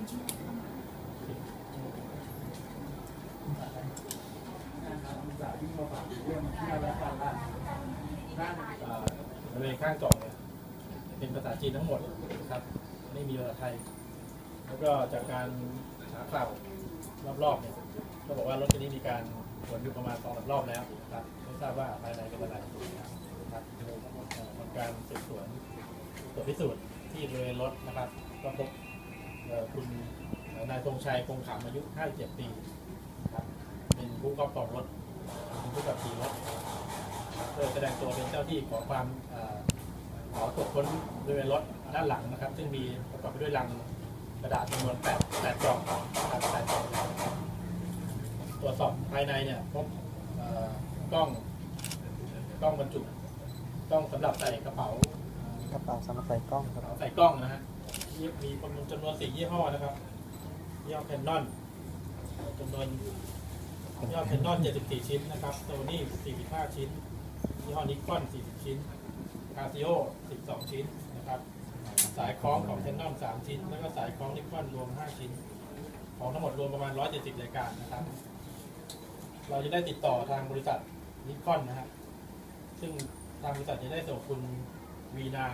บริเวณข้างกล่องเนี่ยเป็นภาษาจีนทั้งหมดนะครับไม่มีภาษาไทย แล้วก็จากการหาข่าวรอบๆเนี่ยก็บอกว่ารถคันนี้มีการตรวจอยู่ประมาณสองสารอบแล้วนะครับไม่ทราบว่าภายในเป็นอะไรนะครับทำการสืบสวนตรวจพิสูจน์ที่บริเวณรถนะครับก็พบ นายธงชัยคงขำอายุ 57 ปีครับเป็นผู้ครอบครองรถเป็นผู้ขับขี่รถเพื่อแสดงตัวเป็นเจ้าที่ขอความเอ่อขอตรวจค้นบริเวณรถด้านหลังนะครับ ซึ่งมีประกอบไปด้วยลังกระดาษจำนวน8 8กล่องนะครับ8กล่องตรวจสอบภายในเนี่ยพบเอ่อกล้องกล้องบรรจุกล้องสำหรับใส่กระเป๋ากระเป๋าสำหรับใส่กล้องครับใส่กล้องนะฮะยี่มีจำนวนสี่ยี่ห้อนะครับ ย่อแคนนอนจำนวนย่อแคนนอน 74 ชิ้นนะครับโซนี่ 45 ชิ้นยี่ห้อนิคอน40 ชิ้นคาซิโอ 12 ชิ้นนะครับ สายคล้องของแคนนอน 3 ชิ้น แล้วก็สายคล้องนิคอนรวม 5 ชิ้น ของทั้งหมดรวมประมาณ 170 รายการนะครับ เราจะได้ติดต่อทางบริษัทนิคอนนะฮะซึ่งทางบริษัทจะได้ส่งคุณวีนา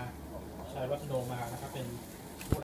ชัยวัฒโนมานะครับเป็น